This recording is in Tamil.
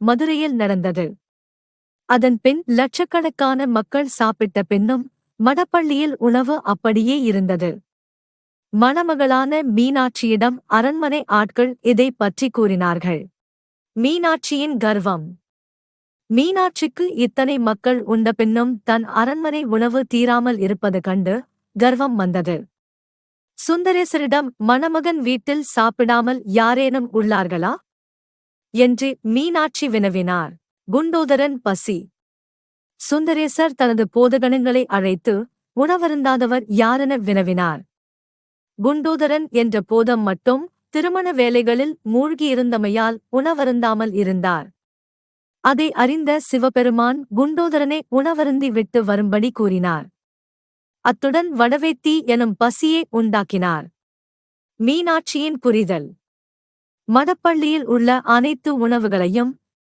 மதுரையில் நடந்தது. அதன் பின் லட்சக்கணக்கான மக்கள் சாப்பிட்ட பின்னும் மடப்பள்ளியில் உணவு அப்படியே இருந்தது. மணமகளான மீனாட்சியிடம் அரண்மனை ஆட்கள் இதை பற்றி கூறினார்கள். மீனாட்சியின் கர்வம். மீனாட்சிக்கு இத்தனை மக்கள் உண்ட பின்னும் தன் அரண்மனை உணவு தீராமல் இருப்பது கண்டு கர்வம் வந்தது. சுந்தரேசரிடம் மணமகன் வீட்டில் சாப்பிடாமல் யாரேனும் உள்ளார்களா? என்று மீனாட்சி வினவினார். குண்டோதரன் பசி. சுந்தரேசர் தனது போதகணங்களை அழைத்து உணவருந்தாதவர் யாரென வினவினார். குண்டோதரன் என்ற போதம் மட்டும் திருமண வேலைகளில் மூழ்கியிருந்தமையால் உணவருந்தாமல் இருந்தார். அதை அறிந்த சிவபெருமான் குண்டோதரனை உணவருந்தி விட்டு வரும்படி கூறினார். அத்துடன் வடவேத்தி எனும் பசியை உண்டாக்கினார். மீனாட்சியின் புரிதல். மதப்பள்ளியில் உள்ள அனைத்து உணவுகளையும்